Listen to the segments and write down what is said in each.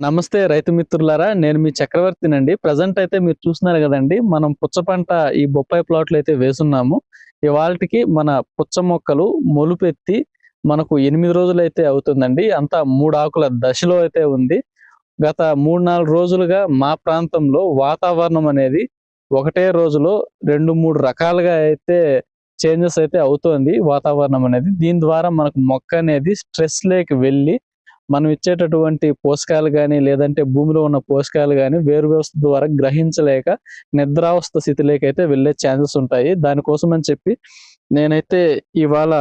నమస్తే రైతు మిత్రులారా నేను మీ చక్రవర్తినండి. ప్రజెంట్ అయితే మీరు చూస్తున్నారు కదండి మనం పుచ్చ పంట ఈ బొప్పాయి ప్లాట్లు అయితే వేసున్నాము. ఇవాళకి మన పుచ్చ మొక్కలు మొలుపెత్తి మనకు ఎనిమిది రోజులు అయితే అవుతుందండి. అంతా మూడు ఆకుల దశలో అయితే ఉంది. గత మూడు నాలుగు రోజులుగా మా ప్రాంతంలో వాతావరణం అనేది ఒకటే రోజులో రెండు మూడు రకాలుగా అయితే చేంజెస్ అయితే అవుతోంది వాతావరణం అనేది. దీని ద్వారా మనకు మొక్క అనేది స్ట్రెస్ లేకి వెళ్ళి మనం ఇచ్చేటటువంటి పోషకాలు కానీ లేదంటే భూమిలో ఉన్న పోషకాలు కానీ వేరు వ్యవస్థ ద్వారా గ్రహించలేక నిద్రావస్థ స్థితిలోకి అయితే వెళ్ళే ఛాన్సెస్ ఉంటాయి. దానికోసం అని చెప్పి నేనైతే ఇవాళ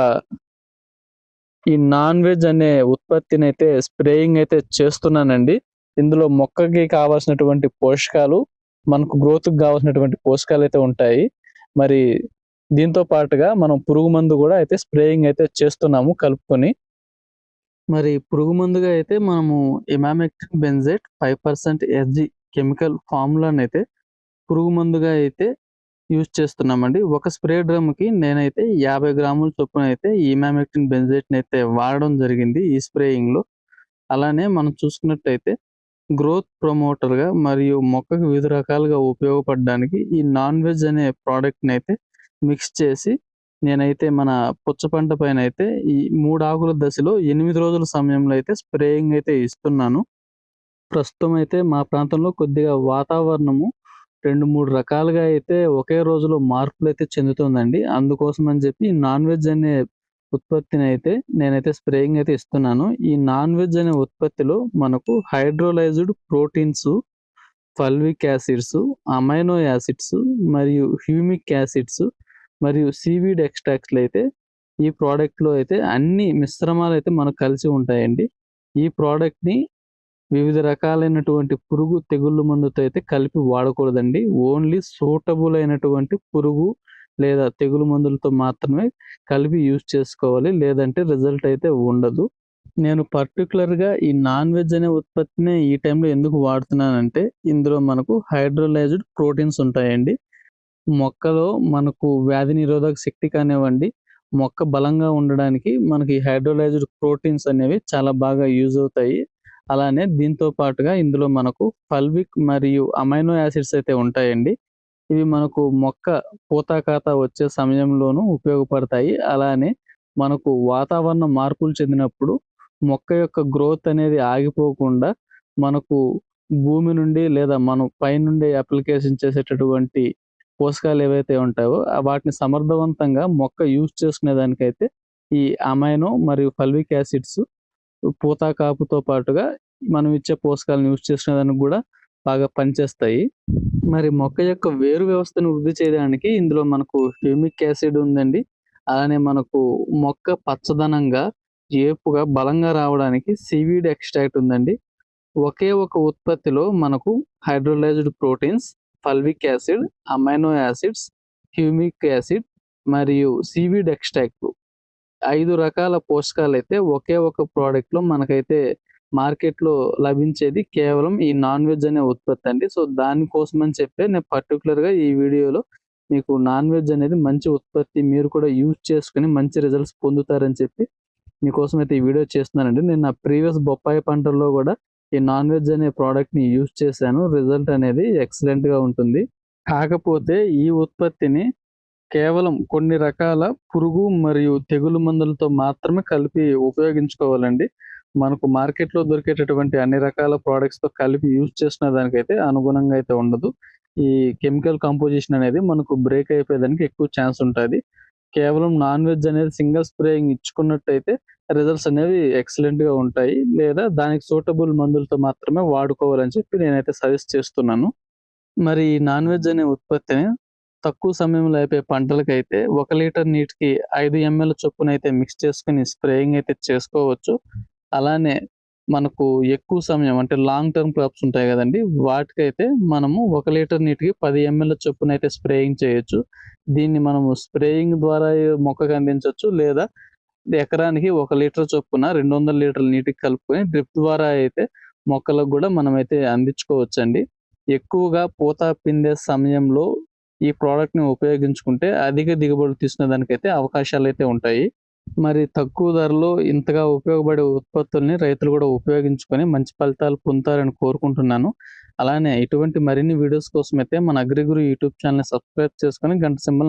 ఈ నాన్ వెజ్ అనే ఉత్పత్తిని అయితే స్ప్రేయింగ్ అయితే చేస్తున్నానండి. ఇందులో మొక్కకి కావాల్సినటువంటి పోషకాలు మనకు గ్రోత్కి కావాల్సినటువంటి పోషకాలు అయితే ఉంటాయి. మరి దీంతో పాటుగా మనం పురుగు మందు కూడా అయితే స్ప్రేయింగ్ అయితే చేస్తున్నాము కలుపుకొని. మరి పురుగు మందుగా అయితే మనము emamectin benzoate five percent SG chemical ఫార్ములాని అయితే పురుగు మందుగా అయితే యూజ్ చేస్తున్నామండి. ఒక స్ప్రే డ్రమ్కి నేనైతే యాభై గ్రాముల చొప్పున అయితే ఇమామెక్టిన్ బెంజెట్ని అయితే వాడడం జరిగింది ఈ స్ప్రేయింగ్లో. అలానే మనం చూసుకున్నట్టయితే గ్రోత్ ప్రమోటర్గా మరియు మొక్కకు వివిధ రకాలుగా ఉపయోగపడడానికి ఈ నాన్ వెజ్ అనే ప్రోడక్ట్ని అయితే మిక్స్ చేసి నేనైతే మన పుచ్చ పంట పైన అయితే ఈ మూడు ఆకుల దశలో ఎనిమిది రోజుల సమయంలో అయితే స్ప్రేయింగ్ అయితే ఇస్తున్నాను. ప్రస్తుతం అయితే మా ప్రాంతంలో కొద్దిగా వాతావరణము రెండు మూడు రకాలుగా అయితే ఒకే రోజులో మార్పులు అయితే చెందుతుందండి. అందుకోసం అని చెప్పి నాన్ వెజ్ అనే ఉత్పత్తిని అయితే నేనైతే స్ప్రేయింగ్ అయితే ఇస్తున్నాను. ఈ నాన్ వెజ్ అనే ఉత్పత్తిలో మనకు hydrolysed proteins fulvic acids amino acids మరియు హ్యూమిక్ యాసిడ్స్ మరియు సీవీడ్ ఎక్స్ట్రాక్ట్లు అయితే ఈ ప్రోడక్ట్లో అయితే అన్ని మిశ్రమాలు అయితే మనకు కలిసి ఉంటాయండి. ఈ ప్రోడక్ట్ని వివిధ రకాలైనటువంటి పురుగు తెగుళ్ళు మందుతో అయితే కలిపి వాడకూడదండి. ఓన్లీ సూటబుల్ అయినటువంటి పురుగు లేదా తెగులు మందులతో మాత్రమే కలిపి యూజ్ చేసుకోవాలి. లేదంటే రిజల్ట్ అయితే ఉండదు. నేను పర్టికులర్గా ఈ నాన్ వెజ్ అనే ఉత్పత్తిని ఈ టైంలో ఎందుకు వాడుతున్నానంటే ఇందులో మనకు హైడ్రోలైజ్డ్ ప్రోటీన్స్ ఉంటాయండి. మొక్కలో మనకు వ్యాధి నిరోధక శక్తి కానివ్వండి మొక్క బలంగా ఉండడానికి మనకి హైడ్రోలైజ్డ్ ప్రోటీన్స్ అనేవి చాలా బాగా యూజ్ అవుతాయి. అలానే దీంతో పాటుగా ఇందులో మనకు ఫల్విక్ మరియు అమైనో యాసిడ్స్ అయితే ఉంటాయండి. ఇవి మనకు మొక్క పూతాకాత వచ్చే సమయంలోనూ ఉపయోగపడతాయి. అలానే మనకు వాతావరణ మార్పులు చెందినప్పుడు మొక్క యొక్క గ్రోత్ అనేది ఆగిపోకుండా మనకు భూమి నుండి లేదా మనం పైనుండి అప్లికేషన్ చేసేటటువంటి పోషకాలు ఏవైతే ఉంటాయో వాటిని సమర్థవంతంగా మొక్క యూజ్ చేసుకునే దానికైతే ఈ అమైనో మరియు ఫల్విక్ యాసిడ్స్ పూత కాపుతో పాటుగా మనం ఇచ్చే పోషకాలను యూజ్ చేసుకునే దానికి కూడా బాగా పనిచేస్తాయి. మరి మొక్క యొక్క వేరు వ్యవస్థను వృద్ధి చేయడానికి ఇందులో మనకు హ్యూమిక్ యాసిడ్ ఉందండి. అలానే మనకు మొక్క పచ్చదనంగా ఏపుగా బలంగా రావడానికి సీవీడ్ ఎక్స్ట్రాక్ట్ ఉందండి. ఒకే ఒక ఉత్పత్తిలో మనకు hydrolysed proteins fulvic acid amino acids humic acid మరియు సివిడ్ ఎక్స్ట్రాక్ట్లు ఐదు రకాల పోషకాలు అయితే ఒకే ఒక ప్రోడక్ట్లో మనకైతే మార్కెట్లో లభించేది కేవలం ఈ నాన్ వెజ్ అనే ఉత్పత్తి అండి. సో దానికోసం అని చెప్పి నేను పర్టికులర్గా ఈ వీడియోలో మీకు నాన్ వెజ్ అనేది మంచి ఉత్పత్తి మీరు కూడా యూజ్ చేసుకుని మంచి రిజల్ట్స్ పొందుతారని చెప్పి మీకోసం అయితే ఈ వీడియో చేస్తున్నానండి. నేను నా ప్రీవియస్ బొప్పాయి పంటల్లో కూడా ఈ నాన్ వెజ్ అనే ప్రోడక్ట్ని యూజ్ చేశాను. రిజల్ట్ అనేది ఎక్సలెంట్గా ఉంటుంది. కాకపోతే ఈ ఉత్పత్తిని కేవలం కొన్ని రకాల పురుగు మరియు తెగులు మందులతో మాత్రమే కలిపి ఉపయోగించుకోవాలండి. మనకు మార్కెట్లో దొరికేటటువంటి అన్ని రకాల ప్రోడక్ట్స్తో కలిపి యూజ్ చేసిన దానికైతే అనుగుణంగా అయితే ఉండదు. ఈ కెమికల్ కంపోజిషన్ అనేది మనకు బ్రేక్ అయిపోయేదానికి ఎక్కువ ఛాన్స్ ఉంటుంది. కేవలం నాన్ వెజ్ అనేది సింగిల్ స్ప్రేయింగ్ ఇచ్చుకున్నట్టయితే రిజల్ట్స్ అనేవి ఎక్సలెంట్గా ఉంటాయి. లేదా దానికి సూటబుల్ మందులతో మాత్రమే వాడుకోవాలని చెప్పి నేనైతే సజెస్ట్ చేస్తున్నాను. మరి నాన్ వెజ్ అనే ఉత్పత్తిని తక్కువ సమయంలో అయిపోయే పంటలకైతే ఒక లీటర్ నీటికి ఐదు ఎంఎల్ చొప్పున అయితే మిక్స్ చేసుకుని స్ప్రేయింగ్ అయితే చేసుకోవచ్చు. అలానే మనకు ఎక్కువ సమయం అంటే లాంగ్ టర్మ్ క్రాప్స్ ఉంటాయి కదండి వాటికైతే మనము ఒక లీటర్ నీటికి పది ఎంఎల్ చొప్పున అయితే స్ప్రేయింగ్ చేయొచ్చు. దీన్ని మనము స్ప్రేయింగ్ ద్వారా మొక్కకు అందించవచ్చు లేదా ఎకరానికి ఒక లీటర్ చొప్పున రెండు వందల లీటర్ల నీటికి కలుపుకొని డ్రిప్ ద్వారా అయితే మొక్కలకు కూడా మనం అయితే అందించుకోవచ్చండి. ఎక్కువగా పూత పిందే సమయంలో ఈ ప్రోడక్ట్ని ఉపయోగించుకుంటే అధిక దిగుబడులు తీసుకునే దానికైతే అవకాశాలు అయితే ఉంటాయి. మరి తక్కువ ధరలో ఇంతగా ఉపయోగపడే ఉత్పత్తుల్ని రైతులు కూడా ఉపయోగించుకొని మంచి ఫలితాలు పొందుతారని కోరుకుంటున్నాను. అలానే ఇటువంటి మరిన్ని వీడియోస్ కోసం అయితే మన అగ్రిగురు యూట్యూబ్ ఛానల్ సబ్స్క్రైబ్ చేసుకొని గంట సింబల్